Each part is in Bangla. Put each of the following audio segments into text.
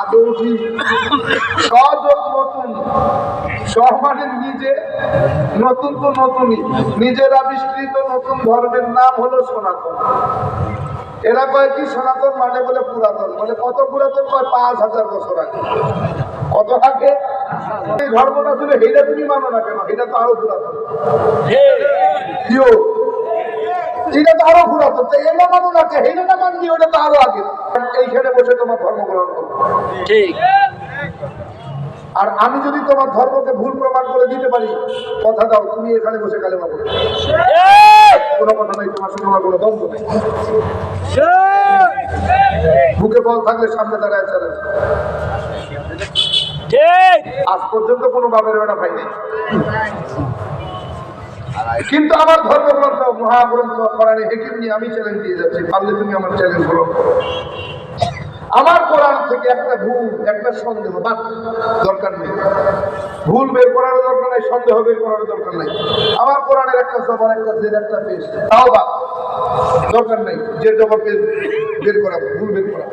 আদৌ ঠিক নতুন সহমানের নিজে নতুন তো নতুনই নিজের আবিষ্কৃত নতুন ধর্মের নাম হলো সনাতন। এরা কয় কি সনাতন মানে বলে পুরাতন বলে কত পুরাতন? কয় পাঁচ হাজার বছর আগে। কত আগে? এই ধর্মটা ছিল হেটা তুমি মানো না কেন? এটা তো আরও পুরাতন। এটা তো আরও পুরাতন এটা মানো না কে? হেটা মানবি ওটা তো আরও আগে। এইখানে বসে তোমার ধর্ম গ্রহণ করব ঠিক। আর আমি যদি তোমার ধর্মকে ভুল প্রমাণ করে দিতে পারি কথা দাও তুমি এখানে বসে কালেমা করো কোনো কথা নাই তোমার সঙ্গে আমার কোনো দ্বন্দ্ব নেই। বুকে বল থাকলে সামনে দাঁড়ায় ঠিক। আজ পর্যন্ত কোনো বাবের বেটা ভাই নেই। কিন্তু আমার ধর্মগ্রন্থ মহাগ্রন্থ কোরআনে হেকিম নিয়ে আমি চ্যালেঞ্জ দিয়ে যাচ্ছি। পারলে তুমি আমার চ্যালেঞ্জ গ্রহণ করো আমার কোরআন থেকে একটা ভুল একটা সন্দেহ বাদ দরকার নেই। ভুল বের করারও দরকার নাই সন্দেহ বের করারও দরকার নাই। আমার কোরআনের একটা জবর একটা জের একটা পেশ। তাও বাদ দরকার নেই যে জবর পেশ বের করা ভুল বের করা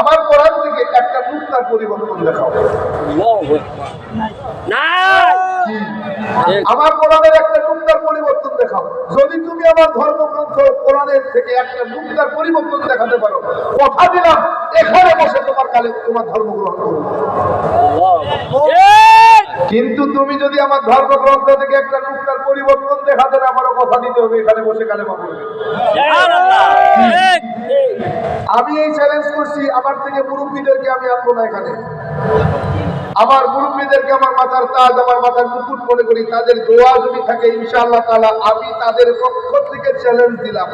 আমার কোরআন থেকে একটা নুক্তার পরিবর্তন দেখাও। না? আমার কোরআনের একটা নুক্তার পরিবর্তন দেখাও। যদি তুমি আমার ধর্মগ্রন্থ কোরআনের থেকে একটা নুক্তার পরিবর্তন দেখাতে পারো, কথা দিলাম, এখানে বসে তোমার কালে তোমার ধর্ম করব কিন্তু তুমি যদি আমার ধর্মগ্রন্থ থেকে একটা নুক্তার পরিবর্তন দেখাতে না আমারও কথা দিতে হবে, এখানে বসে ঠিক ঠিক আমি এই চ্যালেঞ্জ করছি, আমার থেকে মুরব্বীদেরকে আমি আনব না এখানে। আমার মুরব্বীদেরকে আমার মাথার তাজ আমার মাথার মুকুট মনে করি তাদের দোয়া যদি থাকে ইনশাআল্লাহ তাআলা আমি তাদের পক্ষ থেকে চ্যালেঞ্জ দিলাম।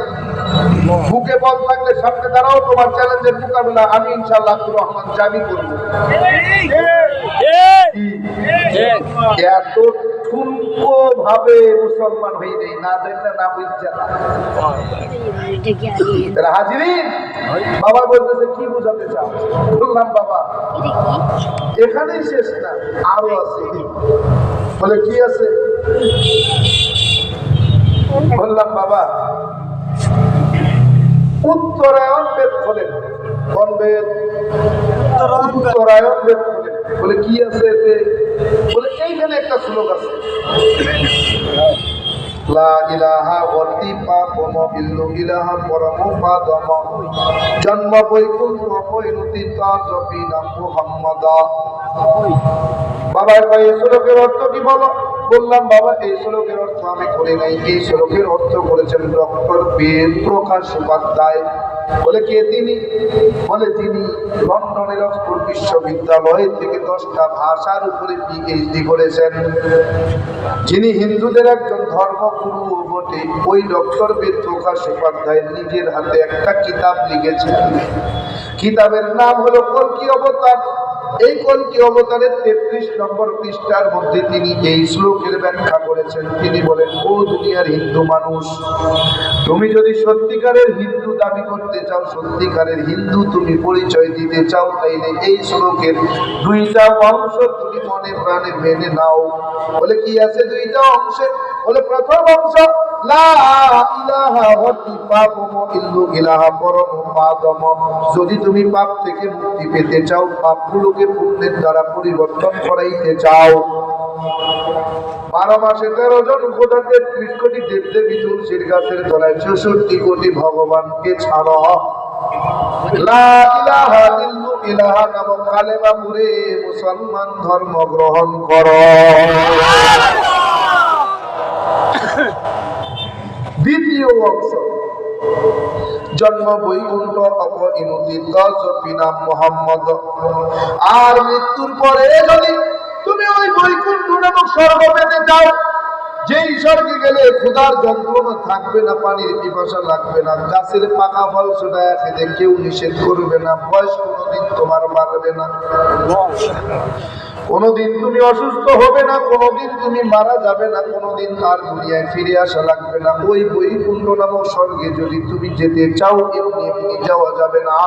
বুকে বল থাকলে সামনে দাঁড়াও তোমার চ্যালেঞ্জের মোকাবিলা আমি ইনশাআল্লাহ আব্দুর রহমান জামি করব। ঠিক ঠিক এত ভাবে মুসলমান হয়ে নেই, না জানলে না বুঝছে না। বাবা কি বোঝাতে চাও? বললাম এখানেই শেষ না, আরও আছে। কি আছে? বললাম, বাবা, উত্তরায়ণ বেদ খোলেন। কোন বেদ? উত্তরায়ণ বেদ খোলেন। বলে, কি আছে এতে? বলে, এইখানে একটা শ্লোক আছে। জন্ম বৈকুণ্ঠ পৈরুতি তাজপি নাম মুহাম্মদ। বাবা ভাই শ্লোকের অর্থ কি বলো? বললাম, বাবা, এই শ্লোকের অর্থ আমি করি নাই। এই শ্লোকের অর্থ করেছেন ডক্টর বীর প্রকাশ উপাধ্যায়। বলে কে তিনি? বলে তিনি লন্ডনের অক্সফোর্ড বিশ্ববিদ্যালয় থেকে দশটা ভাষার উপরে পিএইচডি করেছেন। যিনি হিন্দুদের একজন ধর্মগুরু বটে, ওই ডক্টর বেদ প্রকাশ উপাধ্যায় নিজের হাতে একটা কিতাব লিখেছেন। কিতাবের নাম হলো কলকি অবতার। এই কলকি অবতারের তেত্রিশ নম্বর পৃষ্ঠার মধ্যে তিনি এই শ্লোকের ব্যাখ্যা করেছেন। তিনি বলেন, ও দুনিয়ার হিন্দু মানুষ, তুমি যদি সত্যিকারের হিন্দু দাবি করতে চাও, সত্যিকারের হিন্দু তুমি পরিচয় দিতে চাও, তাইলে এই শ্লোকের দুইটা অংশ তুমি মনে প্রাণে মেনে নাও। বলে কি আছে দুইটা অংশে? বলে প্রথম অংশ যদি তুমি পাপ থেকে মুক্তি পেতে চাও, পাপগুলোকে পুণ্যের দ্বারা পরিবর্তন করাইতে চাও। বারো মাসে তেরো জন উপদান তেত্রিশ কোটি দেব দেবী তুলসীর গাছের তলায় চৌষট্টি কোটি ভগবানকে ছাড়। মুসলমান ধর্ম গ্রহণ কর। দ্বিতীয় অংশ। জন্ম বৈকুণ্ঠ অপইনতি তজপি নাম মোহাম্মদ। আর মৃত্যুর পরে যদি তুমি ওই বৈকুণ্ঠ নামক স্বর্গ পেতে চাও যেই স্বর্গে গেলে ক্ষুধার যন্ত্রণা থাকবে না, পানির পিপাসা লাগবে না, গাছের পাকা ফল ছোটা খেতে কেউ নিষেধ করবে না বয়স কোনোদিন তোমার বাড়বে না। কোনোদিন তুমি অসুস্থ হবে না, কোনোদিন তুমি মারা যাবে না, কোনোদিন তার দুনিয়ায় ফিরে আসা লাগবে না। ওই বৈকুণ্ঠ নামক স্বর্গে যদি তুমি যেতে চাও, এমনি এমনি যাওয়া যাবে না।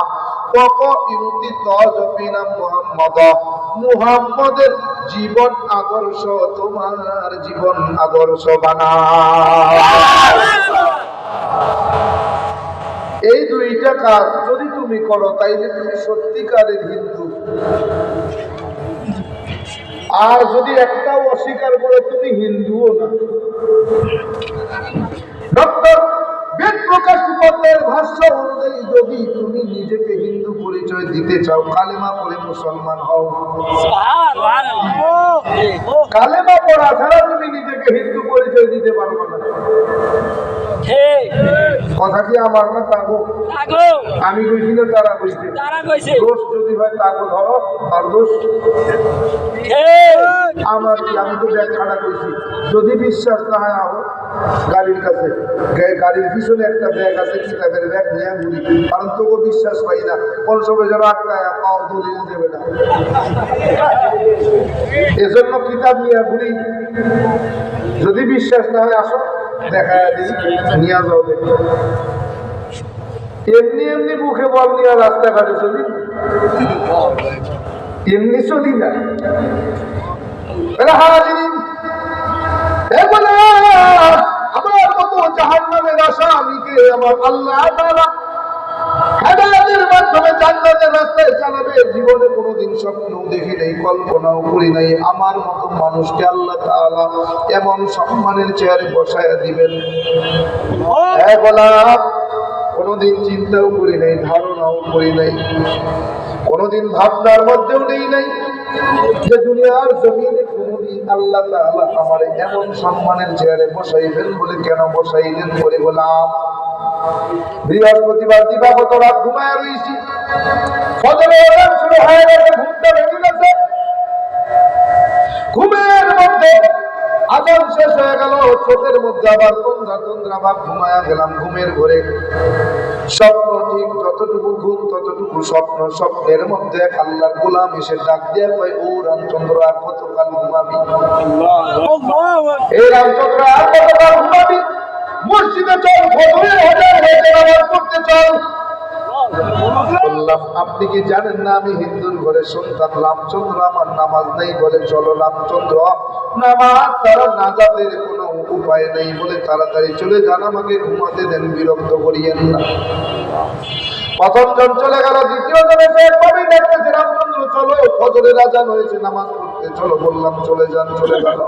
মুহাম্মদের জীবন আদর্শ, তোমার জীবন আদর্শ বানা। এই দুইটা কাজ যদি তুমি করো, তাইলে তুমি সত্যিকারের হিন্দু। আর যদি একটাও অস্বীকার করে, তুমি হিন্দুও না। ডক্টর বেদ প্রকাশ ভাষ্য অনুযায়ী, যদি তুমি নিজেকে হিন্দু পরিচয় দিতে চাও কালেমা পড়ে মুসলমান হও। কালেমা পড়া ছাড়া তুমি নিজেকে হিন্দু পরিচয় দিতে পারবে না। কথা কি আমার না তাগো? আমি কইছি না তারা কইছে। কইছে দোষ যদি হয় তাকে ধরো, আর দোষ আমার কি? আমি তো ব্যাগ খাড়া করছি যদি বিশ্বাস না হয় আহো গাড়ির কাছে। গাড়ির পিছনে একটা ব্যাগ আছে, কিতাবের ব্যাগ নিয়ে ঘুরি। কারণ তোকে বিশ্বাস পাই না। কোন সময় এজন্য কিতাব নিয়ে ঘুরি। যদি বিশ্বাস না হয়, আসো দেখা নিয়ে যাও এমনি এমনি মুখে বল নিয়ে রাস্তাঘাটে চলি। এমনি চলি না। এরা হাজিরিন এ বলে আমার মতো জাহান্নামের আমার আল্লাহ হেদায়েতের মাধ্যমে জান্নাতের রাস্তায় চালাবে, জীবনে কোনোদিন স্বপ্ন দেখি নাই, কল্পনাও করি নাই। আমার মতো মানুষকে আল্লাহ তাআলা এমন সম্মানের চেয়ারে বসায়া দিবেন। হ্যাঁ কোনোদিন চিন্তাও করি নাই, ধারণাও করি নাই, কোনোদিন ভাবনার মধ্যেও নেই নাই যে দুনিয়ার জমিনে কোনোদিন আল্লাহ তাআলা আমার এমন সম্মানের চেয়ারে বসাইবেন বলে কেন বসাইলেন বলে গোলাম বৃহস্পতিবার দিবাগত রাত ঘুমায় রয়েছি ফজরে শুরু হয়ে গেছে ঘুমটা ভেঙে গেছে। ঘুমের মধ্যে আজান শেষ হয়ে গেল চোখের মধ্যে আবার তন্দ্রা তন্দ্রা ভাব ঘুমায়া গেলাম ঘুমের ঘরে। স্বপ্ন ঠিক যতটুকু ঘুম ততটুকু স্বপ্ন। স্বপ্নের মধ্যে আল্লাহর গোলাম এসে ডাক দিয়ে কয় ও রামচন্দ্র আর কতকাল ঘুমাবি? এই রামচন্দ্র আর কতকাল ঘুমাবি? মসজিদে চল ফজরের হাজার পড়তে চল। আপনি কি জানেন না আমি হিন্দুর ঘরে সন্তান রামচন্দ্র আমার নামাজ নেই বলে, চলো রামচন্দ্র, নামাজ তারা নাজাদের কোনো উপায় নেই বলে তাড়াতাড়ি চলে যান, আমাকে ঘুমাতে দেন, বিরক্ত করিয়েন না। প্রথম জন চলে গেল, দ্বিতীয় জন এসে একভাবেই ডাকতেছে, রামচন্দ্র, চলো, ফজরের আজান হয়েছে, নামাজ পড়তে চলো, বললাম, চলে যান, চলে গেল।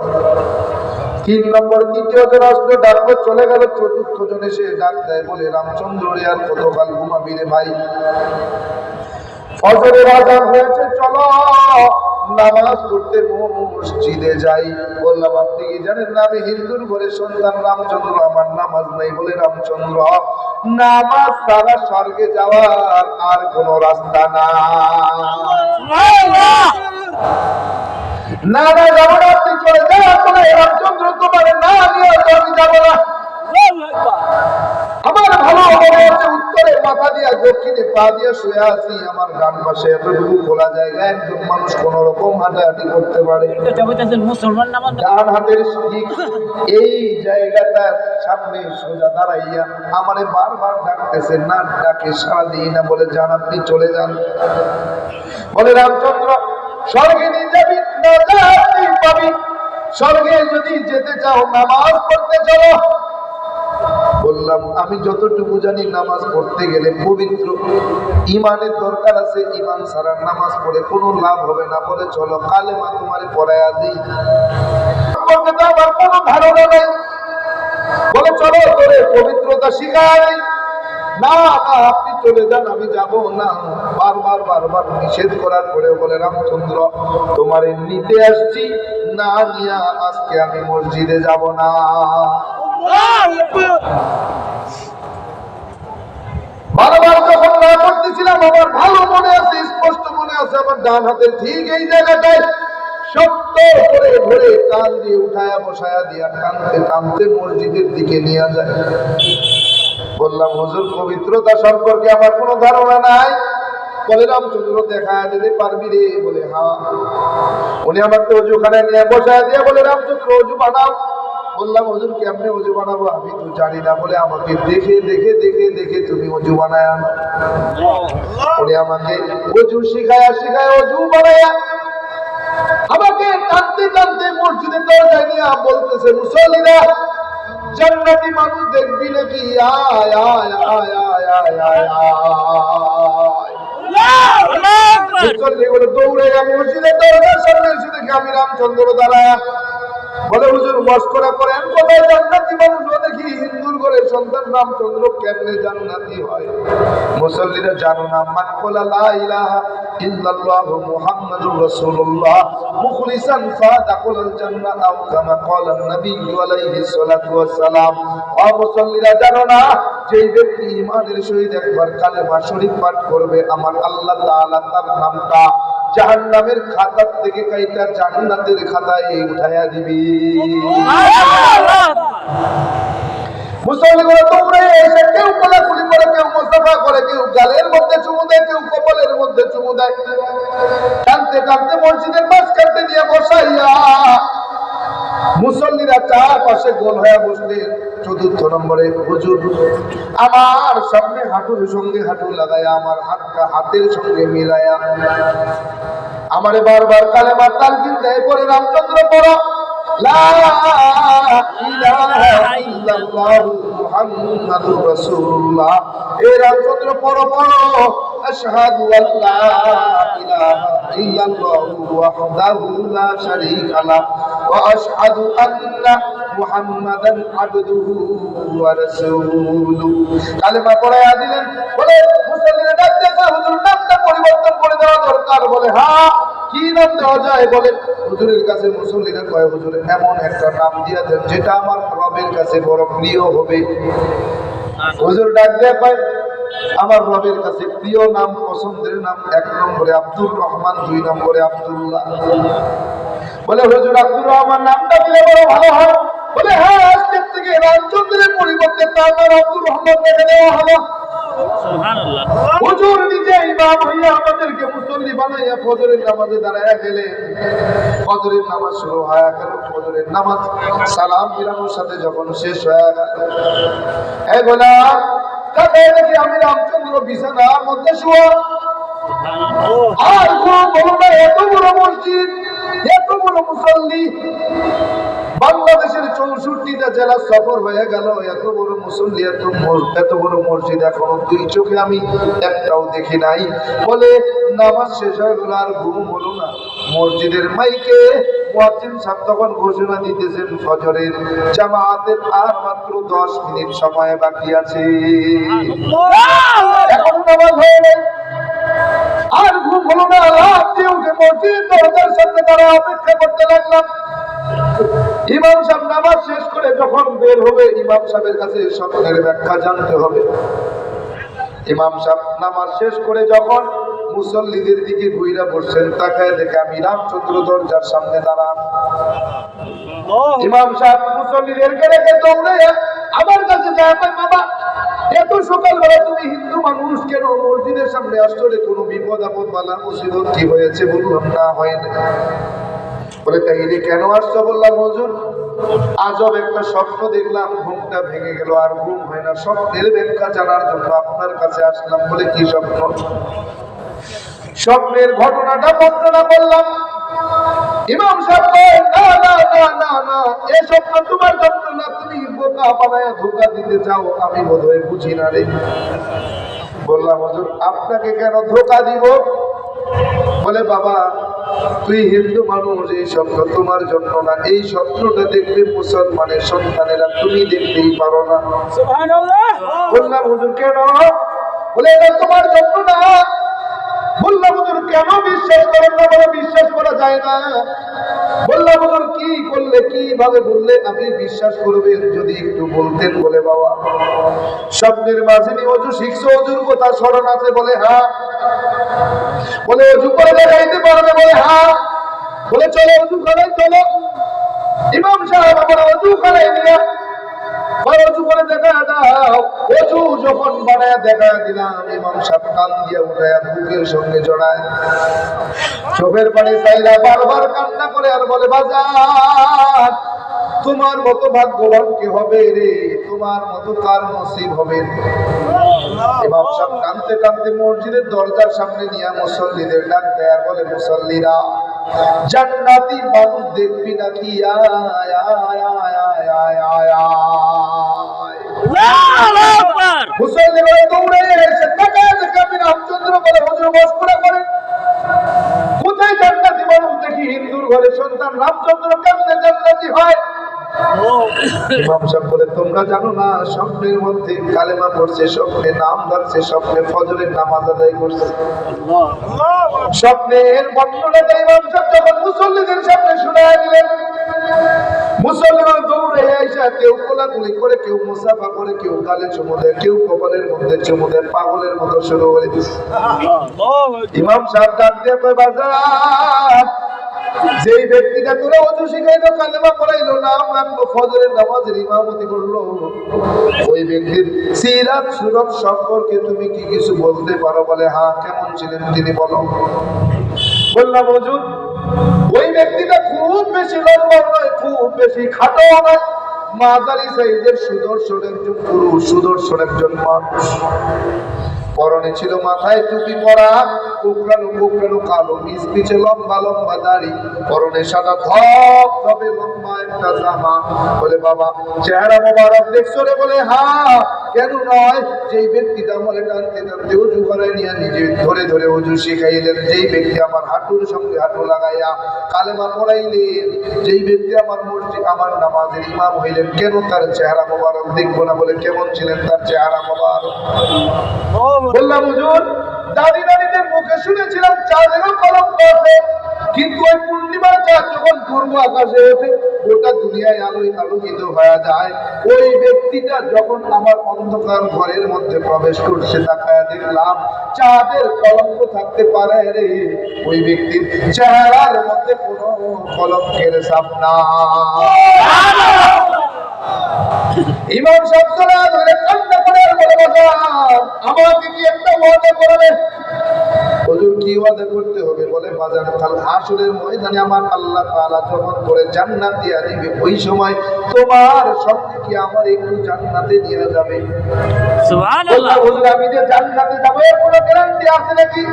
তিন নম্বর, তৃতীয় জন আসলো, ডাকলো, চলে গেল, চতুর্থ জন এসে ডাক দেয়, বলে, রামচন্দ্র রে, আর কতকাল ঘুমাবি রে ভাই? ফজরের আজান হয়েছে, চলো। নামাজ পড়তে মসজিদে যাই। বললাম, আপনি কি জানেন না আমি হিন্দুর ঘরে সন্তান? রামচন্দ্র, আমার নামাজ নাই বলে রামচন্দ্র, নামাজ তারা স্বর্গে যাওয়ার আর কোনো রাস্তা না না না যাব না আপনি চলে যান রামচন্দ্র তোমার না আমি যাব না। আমার ভালো হচ্ছে উত্তরে মাথা দিয়া দক্ষিণে পা দিয়া শুয়ে আছি আমার ডান পাশে এতটুকু খোলা জায়গা একজন মানুষ কোন রকম হাঁটাহাঁটি করতে পারে মুসলমান ডান হাতের এই জায়গাটার সামনে সোজা দাঁড়াইয়া আমারে বারবার ডাকতেছে না ডাকে সারা দিই না। বলে যান আপনি চলে যান। বলে রামচন্দ্র স্বর্গে নিয়ে যাবি না যাবি পাবি? স্বর্গে যদি যেতে চাও নামাজ পড়তে চলো। বললাম, আমি যতটুকু জানি নামাজ পড়তে গেলে পবিত্র। ইমানের দরকার আছে, ইমান ছাড়া নামাজ পড়ে কোনো লাভ হবে না। বলে, চলো কালেমা তোমার পড়ায়া দিই। আমার কোনো ধারণা নেই। বলে, চলো তোরে পবিত্রতা শিখাই না না, আপনি চলে যান, আমি যাব না। বারবার বারবার নিষেধ করার পরে বলে, রামচন্দ্র, তোমারে নিতে আসছি। না নিয়া আজকে আমি মসজিদে যাব না। বারবার যখন না করতেছিলাম আমার ভালো মনে আছে, স্পষ্ট মনে আছে, আমার ডান হাতের ঠিক এই জায়গাটায় শক্ত করে ধরে কান দিয়ে উঠায়া বসায়া দিয়া টানতে টানতে মসজিদের দিকে নিয়ে যায়। বললাম, হুজুর, পবিত্রতা সম্পর্কে আমার কোনো ধারণা নাই। বলে, রামচন্দ্র দেখা দিতে পারবি রে, বলে হ্যাঁ। উনি আমাকে অজুখানে নিয়ে বসায় দিয়ে বলে, রামচন্দ্র, অজু বানাও। বললাম, হুজুর, কেমনে অজু বানাবো? আমি তো জানি না। বলে, আমাকে দেখে দেখে দেখে দেখে তুমি অজু বানায় উনি আমাকে অজু শিখায়া, শিখায় অজু বানায়া আমাকে টানতে টানতে মসজিদের দরজায় নিয়ে বলতেছে, মুসল্লিরা জান্নাতি মানুষ দেখবি নাকি? আয় আয় আয় আয় আয় আয় আয়। মুসল্লি বলে দৌড়ে গেল মসজিদের দরজার সামনে এসে দেখি আমি রামচন্দ্র দাঁড়ায়। বলে হুজুর মস্করা করেন কোথায় জান্নাতি মানুষ দেখি হিন্দুর ঘরে সন্তান রামচন্দ্র কেমনে জান্নাতি হয়? মুসল্লিরা জানো না, মান লা ইলাহা ইল্লাল্লাহু মুহাম্মাদুর রাসূলুল্লাহ। মুখলিসান ফাদাকুল জান্নাত আও কামা ক্বালা নবী আলাইহি সাল্লাতু ওয়াসসালাম। ও মুসল্লিরা জানো না, যেই ব্যক্তি ইমানের সহিত একবার কালেমা শরীফ পাঠ করবে, আমার আল্লাহ তাআলা তার নামটা জাহান্নামের খাতা থেকে কাইটা জান্নাতের খাতায় উঠাইয়া দিবি। মুসলমানরা তোমরা এসে কেউ কোলাকুলি করে, কেউ মুস্তাফা করে, কেউ গালের মধ্যে চুমু দেয়, কেউ কপালের মধ্যে চুমু দেয়। টানতে টানতে মসজিদের মাছ কাটতে নিয়ে বসাইয়া মুসল্লিরা চার পাশে গোল হয়ে বসলেন চতুর্থ নম্বরে, হুজুর, আমার সামনে হাঁটুর সঙ্গে হাঁটু লাগায়া আমার হাতটা হাতের সঙ্গে মিলায়া আমারে বারবার কালেমার তালকিন দেয় পরে রামচন্দ্র, পড়ো। লা ইলাহা ইল্লাল্লাহু মুহাম্মাদুর রাসূলুল্লাহ। এ রামচন্দ্র, পড়ো পড়ো। আশহাদু আল্লা ইলাহা ইল্লাল্লাহু ওয়াহদাহু লা শারীকা লা ওয়া আশহাদু আন্না মুহাম্মাদান আবদুহু ওয়া রাসূলুহু। কালেমা পড়ায়া দিলেন। বলে মুসলিমরা ডাকতে হুজুর নামটা পরিবর্তন করে দেওয়া দরকার। বলে হ্যাঁ। কি নাম দেওয়া যায় বলে হুজুরের কাছে মুসল্লিরা কয়, হুজুর, এমন একটা নাম দিয়া দেন যেটা আমার রবের কাছে বড় প্রিয় হবে। হুজুর ডাক দেয়া কয়, আমার রবের কাছে প্রিয় নাম, পছন্দের নাম এক নম্বরে আব্দুর রহমান, দুই নম্বরে আব্দুল্লাহ। বলে, হুজুর, আব্দুর রহমান নামটা দিলে বড় ভালো হয়। বলে হ্যাঁ আজকের থেকে রামচন্দ্রের পরিবর্তে তার নাম আব্দুর রহমান রেখে দেওয়া হলো। হুজুর নিজে ইমাম হইয়া আমাদেরকে মুসল্লি বানাইয়া ফজরের নামাজে দাঁড়ায়া গেলেন ফজরের নামাজ শুরু হয়ে গেল ফজরের নামাজ সালাম ফিরানোর সাথে যখন শেষ হয়ে গেল গোলাম দেখি আমি রামচন্দ্র বিছানার মধ্যে শুয়া। আর কোন এত বড় মসজিদ এত বড় মুসল্লি। বাংলাদেশের চৌষট্টিটা জেলা সফর হয়ে গেল। এত বড় মুসল্লি এত এত বড় মসজিদ এখনও দুই চোখে আমি একটাও দেখি নাই। বলে নামাজ শেষ হয়ে গেল আর ঘুম হলো না। মসজিদের মাইকে মুয়াজ্জিন সাহেব তখন ঘোষণা দিতেছেন ফজরের জামাতের আর মাত্র দশ মিনিট সময় বাকি আছে। এখন নামাজ হয়ে গেল। আর ঘুম হলো না। লাভ দিয়ে উঠে মসজিদ দরজার সামনে তারা অপেক্ষা করতে লাগলাম। ইমাম সাহেব নামাজ শেষ করে যখন বের হবে, ইমাম সাহেবের কাছে স্বপ্নের ব্যাখ্যা জানতে হবে। ইমাম সাহেব নামাজ শেষ করে যখন মুসল্লিদের দিকে ঘুইরা বসছেন, তাকায় দেখে আমি রামচন্দ্র দরজার সামনে দাঁড়ান। ইমাম সাহেব মুসল্লিদেরকে রেখে দৌড়ে আমার কাছে যায় বাবা, এত সকালবেলা তুমি হিন্দু মানুষ কেন? মসজিদের সামনে আসলে কোনো বিপদ আপদ বালা মুসিবত কি হয়েছে? বললাম, না, হয় না বলে তাই তাইলে কেন আসছো? বললাম, হুজুর, আজব একটা স্বপ্ন দেখলাম, ঘুমটা ভেঙে গেল আর ঘুম হয় না। স্বপ্নের ব্যাখ্যা জানার জন্য আপনার কাছে আসলাম বলে কি স্বপ্ন? স্বপ্নের ঘটনাটা বর্ণনা করলাম। না না না না না স্বপ্ন তোমার তুমি ধোকা দিতে চাও, আমি বুঝি না রে। বললাম, হুজুর, আপনাকে কেন ধোকা দিব? বলে, বাবা তুই হিন্দু মানুষ এই স্বপ্ন তোমার জন্য না। এই স্বপ্নটা দেখবে মুসলমানের সন্তানেরা তুমি দেখতেই পারো না। বললাম হুজুর কেন? বলে এটা তোমার জন্য না। বললাম, হুজুর, কেন বিশ্বাস করেন না বলে বিশ্বাস করা যায় না? বললাম, হুজুর, কি করলে, কীভাবে বললে আমি বিশ্বাস করবেন যদি একটু বলতেন বলে বাবা? স্বপ্নের মাঝে নি অজু শিখছো, অজুর কথা স্মরণ আছে বলে হ্যাঁ। বলে, অজু করে দেখাইতে পারবে? বলে হ্যাঁ। বলে, চলো, অজু করে, চলো। ইমাম সাহেব আমার অজু করে নিয়ে চোখের পানি চাইলা বারবার কান্না করে আর বলে বাজার তোমার মতো ভাগ্যবান কে হবে রে? তোমার মতো কার নসিব হবে কানতে কানতে মসজিদের দরজার সামনে নিয়ে মুসল্লিদের ডাক দেয় বলে, মুসল্লিরা জান্নাতি মানুষ দেখবি নাকি? দৌড়ে এসে তাকায় রামচন্দ্র বলে হুজুর কোথায় জান্নাতি মানুষ দেখি? হিন্দুর ঘরে সন্তান রামচন্দ্র কেমনে জান্নাতি হয়? কেউ কোলাকুলি করে, কেউ মুসাফা করে, কেউ গালে চুমু দেয়, কেউ কপালের মধ্যে চুমু দেয়, পাগলের মতো শুরু করে দিচ্ছে ইমাম সাহেব ডাক দিয়ে যেই ব্যক্তিটা তোরা অজু শিখাইলো, কালেমা নাম রাখল, ফজরের নামাজের ইমামতি করল। ওই ব্যক্তির সিরাত সুরত সম্পর্কে তুমি কি কিছু বলতে পারো বলে হ্যাঁ কেমন ছিলেন তিনি, বলো। বললাম, হুজুর, ওই ব্যক্তিটা খুব বেশি লম্বা নয়, খুব বেশি খাটো নয়। মাঝারি সাইজের সুদর্শন একজন পুরুষ, সুদর্শন একজন মানুষ। পরনে ছিল মাথায় টুপি পরা কুকরানো কুকরানো কালো মিস পিছে লম্বা লম্বা দাড়ি। পরনে সাদা ধপ ধপে লম্বা একটা জামা। বলে, বাবা, চেহারা মোবারক দেখছ রে? বলে হ্যাঁ কেন নয়, যেই ব্যক্তিটা বলে টানতে টানতে উজু করাই নিয়ে নিজে ধরে ধরে উজু শিখাইলেন, যেই ব্যক্তি আমার হাঁটুর সঙ্গে হাঁটু লাগাইয়া কালেমা পড়াইলেন, যেই ব্যক্তি আমার মসজিদ, আমার নামাজের ইমাম হইলেন, কেন তার চেহারা মোবারক দেখব না? বলে, কেমন ছিলেন তার চেহারা মোবারক? বললাম, হুজুর দাদি দাদিদের মুখে শুনেছিলাম চাঁদেরও কলঙ্ক আছে কিন্তু ওই পূর্ণিমার চাঁদ যখন পূর্ব আকাশে ওঠে, গোটা দুনিয়ায় আলোয় আলোকিত হয়ে যায়। ওই ব্যক্তিটা যখন আমার অন্ধকার ঘরের মধ্যে প্রবেশ করছে, তাকায় দেখলাম, চাঁদের কলঙ্ক থাকতে পারে রে। ওই ব্যক্তির চেহারার মধ্যে কোনো কলঙ্কের ছাপ না ইমাম সাহেবরা ধরে কান্না করে আর বলে বাজান আমাকে কি একটা ওয়াদা করবে হুজুর কি ওয়াদা করতে হবে বলে বাজার কাল হাসরের ময়দানে আমার আল্লাহ তাআলা যখন করে জান্নাত দিয়া দিবে ওই সময় তোমার সঙ্গে কি আমার একটু জান্নাতে নিয়ে যাবে? সুবহানাল্লাহ। হুজুর আমি যে জান্নাতে যাব এর কোনো গ্যারান্টি আছে নাকি?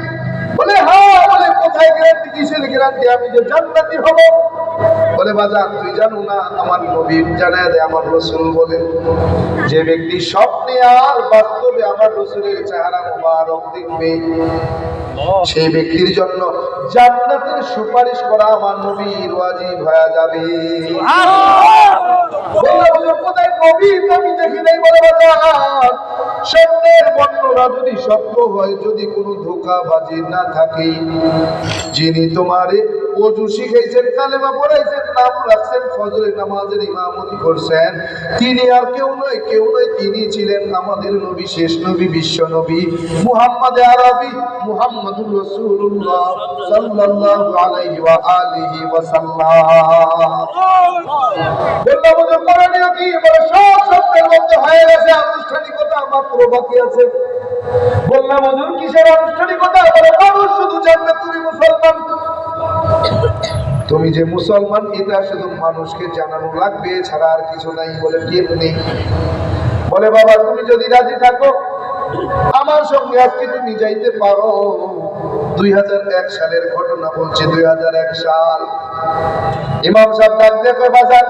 বলে হ্যাঁ বলে কোথায় গ্যারান্টি কিসের গ্যারান্টি আমি যে জান্নাতি হব। বলে বাজার তুই জানো না আমার নবী জানায় দেয় আমার রসুল যে ব্যক্তি স্বপ্নে আর বাস্তবে আমার রসুলের চেহারা মোবারক দেখবে সেই ব্যক্তির জন্য জান্নাতের সুপারিশ করা আমার নবীর ওয়াজিব হয়ে যাবে। কোথায় নবী আমি দেখি নাই বলে বাজার। স্বপ্নের বর্ণনা যদি সত্য হয় যদি কোনো ধোকাবাজি না থাকে, যিনি তোমারে অজু শিখাইছেন, কালেমা পড়াইছেন, নাম রাখছেন, ফজরের নামাজের ইমামতি করছেন। তিনি আর কেউ নয় কেউ নয়, তিনি ছিলেন আমাদের নবী, শেষ নবী, বিশ্ব নবী, মুহাম্মদ আরবি, মুহাম্মদুর রাসূলুল্লাহ সাল্লাল্লাহু আলাইহি ওয়া আলিহি ওয়া সাল্লাম বললাম যে করণীয় কি বলে সব সত্যের মধ্যে হয়ে গেছে, আনুষ্ঠানিকতা মাত্র বাকি আছে। বললাম হুজুর, কিসের আনুষ্ঠানিকতা? বলে শুধু জানবে তুমি মুসলমান। তুমি যে মুসলমান, এটা শুধু মানুষকে জানানো লাগবে ছাড়া আর কিছু নাই বলে কি নেই? বলে বাবা, তুমি যদি রাজি থাকো, আমার সঙ্গে আজকে তুমি যাইতে পারো। দুই হাজার এক সালের ঘটনা বলছে, দুই সাল। ইমাম সাহেব ডাক দিয়ে বাজার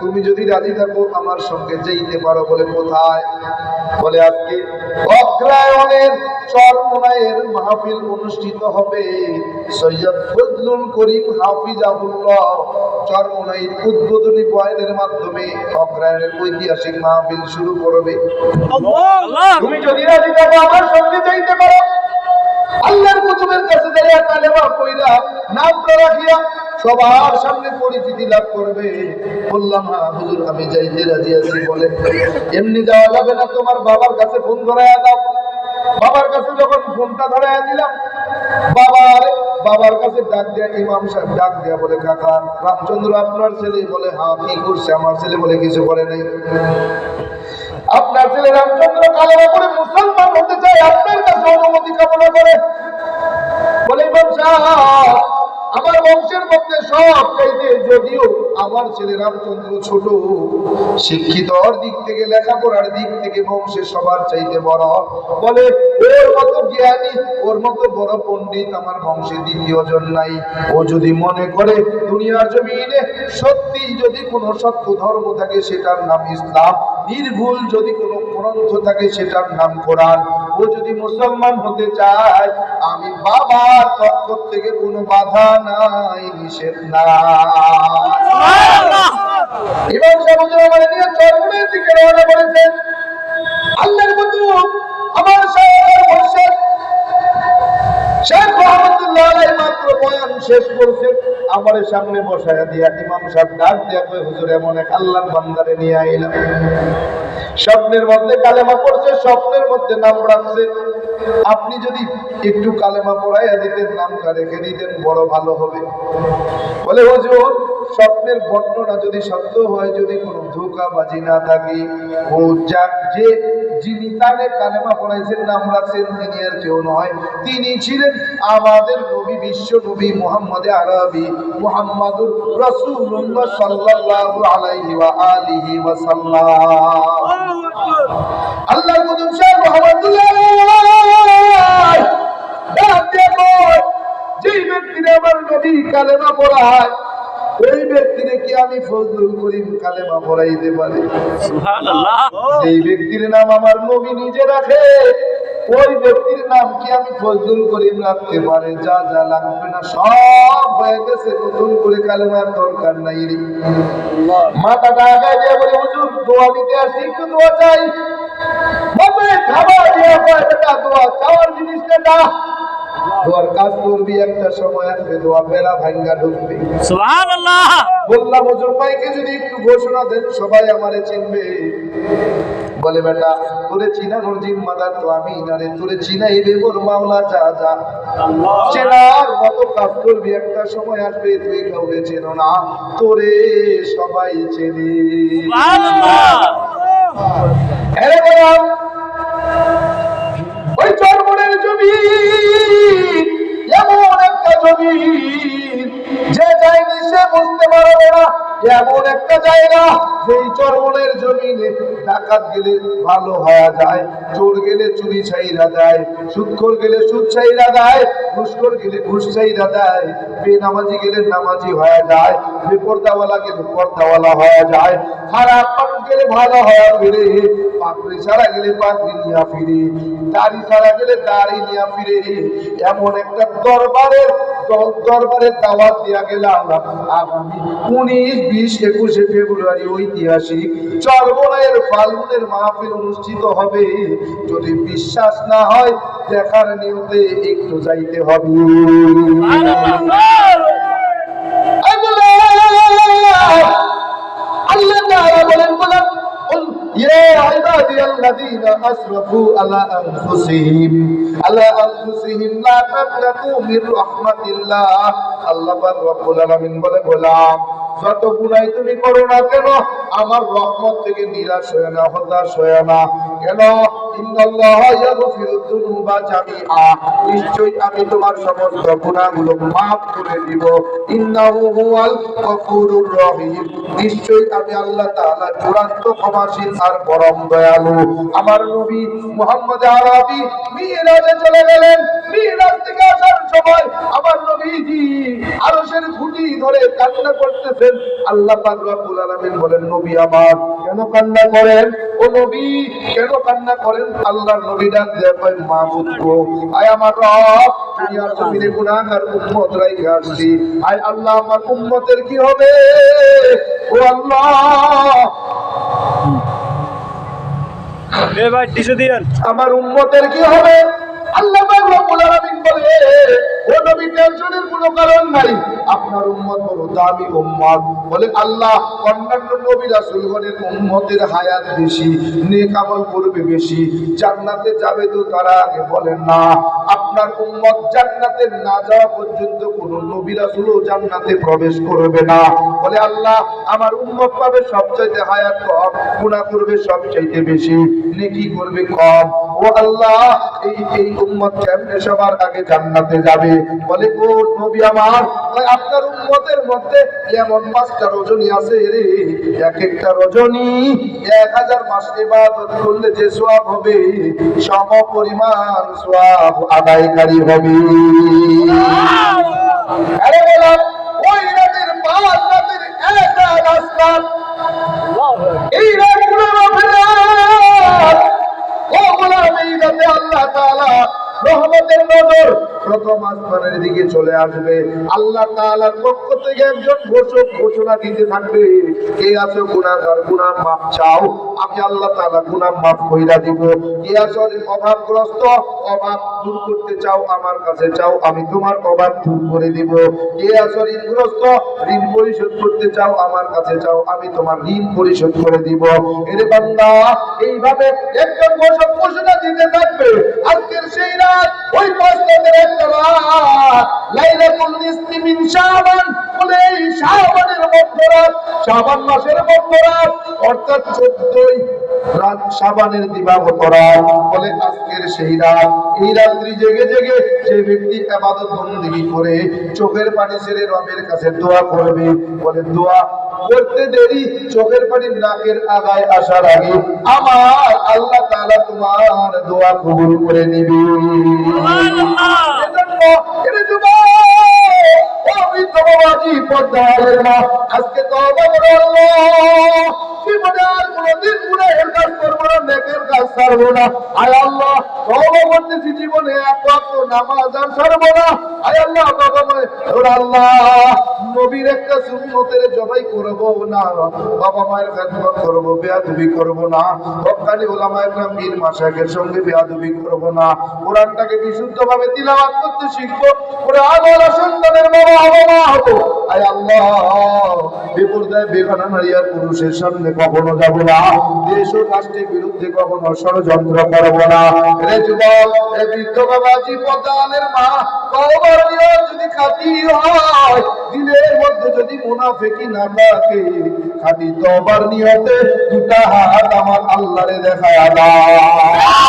তুমি যদি রাজি থাকো আমার সঙ্গে যেতে পারো বলে কোথায়? বলে আজকে অগ্রায়ণের চরমনায়ের মাহফিল অনুষ্ঠিত হবে। সৈয়দ ফজলুল করিম হাফিজাহুল্লাহ চরমনাই উদ্বোধনী বয়ানের মাধ্যমে অগ্রায়ণের ঐতিহাসিক মাহফিল শুরু করবে। তুমি যদি রাজি থাকো আমার সঙ্গে যাইতে পারো। আল্লাহর কুতুবের কাছে যাইয়া কালেমা কইরা নামটা রাখিয়া সবার সামনে পরিচিতি লাভ করবে। বললাম হ্যাঁ হুজুর, আমি যাইতে রাজি আছি, বলে। এমনি যাওয়া যাবে না, তোমার বাবার কাছে ফোন ধরাইয়া দাও। বাবার কাছে যখন ফোনটা ধরাইয়া দিলাম বাবার বাবার কাছে ডাক দেয়া, ইমাম সাহেব ডাক দেয়া বলে, কাকা, রামচন্দ্র আপনার ছেলে? বলে হ্যাঁ কি করছে আমার ছেলে বলে কিছু করে নাই। আপনার ছেলে রামচন্দ্র কালেমা করে মুসলমান হতে চায়, আপনার কাছে অনুমতি কামনা করে? বলে, ইমাম সাহেব আমার বংশের মধ্যে সব চাইতে যদিও আমার ছেলে রামচন্দ্র ছোট। শিক্ষিতর দিক থেকে, লেখাপড়ার দিক থেকে বংশে সবার চাইতে বড়। বলে, ওর মতো জ্ঞানী, ওর মতো বড় পণ্ডিত আমার বংশে দ্বিতীয় জন নাই। ও যদি মনে করে দুনিয়ার জমিনে সত্যি যদি কোনো সত্য ধর্ম থাকে, সেটার নাম ইসলাম। নির্ভুল যদি কোনো গ্রন্থ থাকে, সেটার নাম কোরআন। ও যদি মুসলমান হতে চায়, আমি বাবার পক্ষ থেকে কোনো বাধা নাই, নিষেধ নাই। আমার মাত্র শেষ করছে। আমার সামনে এমন এক নিয়ে আইলাম। স্বপ্নের মধ্যে কালেমা পড়ছে, স্বপ্নের মধ্যে নাম রাখছে। আপনি যদি একটু কালেমা পড়াইয়া দিতেন, নামটা রেখে দিতেন, বড় ভালো হবে। বলে, হুজুর স্বপ্নের বর্ণনা যদি সত্য হয়, যদি কোনো ধোকাবাজি না থাকে, ও যাক যে যিনি তারে কালেমা পড়াইছেন নাম রাখছেন তিনি আর কেউ নয়। তিনি ছিলেন আমাদের নবী বিশ্ব নবী মুহাম্মদ আরবি, মুহাম্মাদুর রাসূলুল্লাহ সাল্লাল্লাহু আলাইহি ওয়া আলিহি ওয়া সাল্লাম আল্লাহর ব্যক্তিরা আমার নবী কালেমা পড়ায় ওই ব্যক্তিরে কি আমি ফজলুল করিম কালেমা পড়াইতে পারি? সুবহানাল্লাহ। ব্যক্তির নাম আমার নবী নিজে রাখে ওই ব্যক্তির নাম কি আমি ফজলুল করিম রাখতে পারে? যা যা লাগবে না সব হয়ে গেছে নতুন করে কালেমার দরকার নাই রে। মাথাটা আগায় দিয়ে বলে হুজুর দোয়া দিতে আসছি একটু দোয়া চাই। মাথায় খাবার দিয়ে দোয়া চাওয়ার জিনিসটা না দোয়ার কাজ করবি একটা সময় আসবে দোয়া বেলা ভাঙ্গা ঢুকবে সুবহানাল্লাহ। বললাম হুজুর ভাইকে যদি একটু ঘোষণা দেন সবাই আমারে চিনবে। বলে বেটা তোরে চিনানোর জিম্মাদার তো আমি না রে তোরে চিনাইবে মোর মাওলা যা যা। চেনার মতো কাজ করবি একটা সময় আসবে তুই কাউকে চেনো না তোরে সবাই চেনে। হ্যাঁ ওই চরমনের জমি। এমন একটা জমি। যে যায়নি সে বুঝতে পারবে না। এমন একটা জায়গা যেই চরমনের জমিনে ডাকাত গেলে ভালো হওয়া যায়, চোর গেলে চুরি ছাইরা দেয়, সুৎখোর গেলে সুদ ছাইরা দেয়, ঘুষখোর গেলে ঘুষ ছাইরা দেয়, বেনামাজি গেলে নামাজি হয়ে যায়, বেপর্দাওয়ালা গেলে পর্দাওয়ালা হয়ে যায়, খারাপ মানুষ গেলে ভালো হওয়া ফিরে পাকড়ি ছাড়া গেলে পাকড়ি নিয়া ফিরে, দাড়ি ছাড়া গেলে দাড়ি নিয়া ফিরে, এমন একটা দরবারের দরবারের দাওয়াত দিয়া গেলাম আগামী উনিশ বিশ একুশে ফেব্রুয়ারি ঐতিহাসিক চরবনায়ের ফাল্গুনের মাহফিল অনুষ্ঠিত হবে যদি বিশ্বাস না হয় দেখার নিয়তে একটু যাইতে হবে আল্লাহ তাআলা বলেন বলেন قل يا عبادي الذين اسرفوا على انفسهم على انفسهم لا تقنطوا من رحمة الله আল্লাহ পাক রব্বুল আলামিন বলে গোলাম যত গুনাই তুমি করো না কেন, আমার রহমত থেকে নিরাশ হয়ে না, হতাশ হয়ে না। কেন? আল্লাহ বলেন নবী আমার কেন কান্না করেন? ও নবী কেন কান্না করেন? আল্লাহর নবী ডাক দেয় কয় মাহবুব গো আয় আমার রব দুনিয়ার জমিনে গুনাহগার উম্মত রাইখে আসছি। আয় আল্লাহ আমার উম্মতের কি হবে? ও আল্লাহ! আমার উম্মতের কি হবে? বেশি করবে বেশি। জান্নাতে যাবে তো তারা আগে বলেন না, আপনার উম্মত জান্নাতে না যাওয়া পর্যন্ত কোন নবী রাসূলও জান্নাতে প্রবেশ করবে না। বলে, আল্লাহ, আমার উম্মত পাবে সবচাইতে হায়াত কম, গুনাহ করবে সবচাইতে বেশি, নেকি করবে কম। ও আল্লাহ, এই এই উম্মত কেমনে সবার আগে জান্নাতে যাবে? বলে, ও নবী আমার আপনার উম্মতের মধ্যে এমন পাঁচটা রজনী আছে রে। এক একটা রজনী এক হাজার মাস ইবাদত করলে যে সোয়াব হবে সম পরিমাণ সোয়াব আদায়কারী হবে। ওই রাতের পাঁচ রাতের একটা রাস্তা, এই আল্লাহ চলে আসবে। আল্লাহ থেকে একজন ঘোষক ঘোষণা দিতে থাকবে, কে চাও? আমি আল্লাহ তাআলা মাফ কইরা কে অভাবগ্রস্ত? অভাব দূর করতে চাও, আমার কাছে চাও, আমি তোমার অভাব দূর করে দিব। কে আছে ঋণগ্রস্ত? ঋণ পরিশোধ করতে চাও, আমার কাছে চাও, আমি তোমার ঋণ পরিশোধ করে দিব। এর বান্দা, এইভাবে একজন ঘোষক ঘোষণা দিতে থাকবে। আজকের সেই রাত, ওই কষ্টের একটা রাত। লাইলাতুল নিসফি মিন শাবান, বলে এই শাবানের মধ্যরাত, শাবান মাসের মধ্যরাত, অর্থাৎ 14ই রাত শাবানের দিবাগত রাত বলে আজকের সেই রাত। এই রাত্রি জেগে জেগে যে ব্যক্তি আবাদত বন্দী করে চোখের পানি ছেড়ে রবের কাছে দোয়া করবে। বলে দোয়া করতে দেরি চোখের পানি নাকের আগায় আসার আগে আমার আল্লাহ তারা তোমার দোয়া কবুল করে নিবে। আজকে তো আল্লাহ। জীবনে আর কোনোদিন কাজ করব না, নেকের কাজ ছাড়বো না। না। না না। না। করতে শিখব কোরআন সন্তানের বাবা হব। মা হব আয় আল্লাহ, বিপর্দায় বেগানা নারী আর পুরুষের সামনে কখনো যাব না। দেশ ও রাষ্ট্রের বিরুদ্ধে কখনো ষড়যন্ত্র করব না। রে যুবক, এ বৃদ্ধ বাবাজি পদানের মা তওবার যদি খাঁটি দিলের মধ্যে যদি তওবার নিয়তে দুটা হাত আমার আল্লাহরে দেখায় আল্লাহ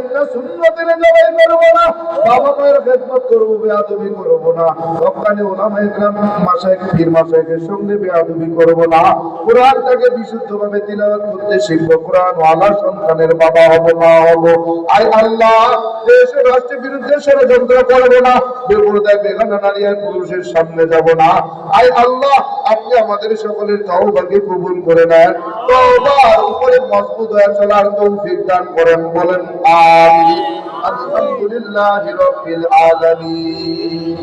একটা সুন্নতের জবাই করব না বাবা মায়ের খেদমত করব, বেয়াদবি করব না। হকানি ওলামা ইকরাম মাশায়েখ পীর মাশায়েখের সঙ্গে বেয়াদবি করব না। কোরআনটাকে বিশুদ্ধভাবে তিলাওয়াত করতে শিখব। কোরআন ওয়ালা সন্তানের বাবা হব মা হব। আয় আল্লাহ দেশের রাষ্ট্রের বিরুদ্ধে ষড়যন্ত্র করব না। বেপরদায় বেগানা নারী আর পুরুষের সামনে যাব না। আয় আল্লাহ, আপনি আমাদের সকলের তওবাকে কবুল করে নেন। তওবার উপরে মজবুত হয়ে চলার তৌফিক দান করেন, বলেন আমিন আলহামদুলিল্লাহি রাব্বিল আলামিন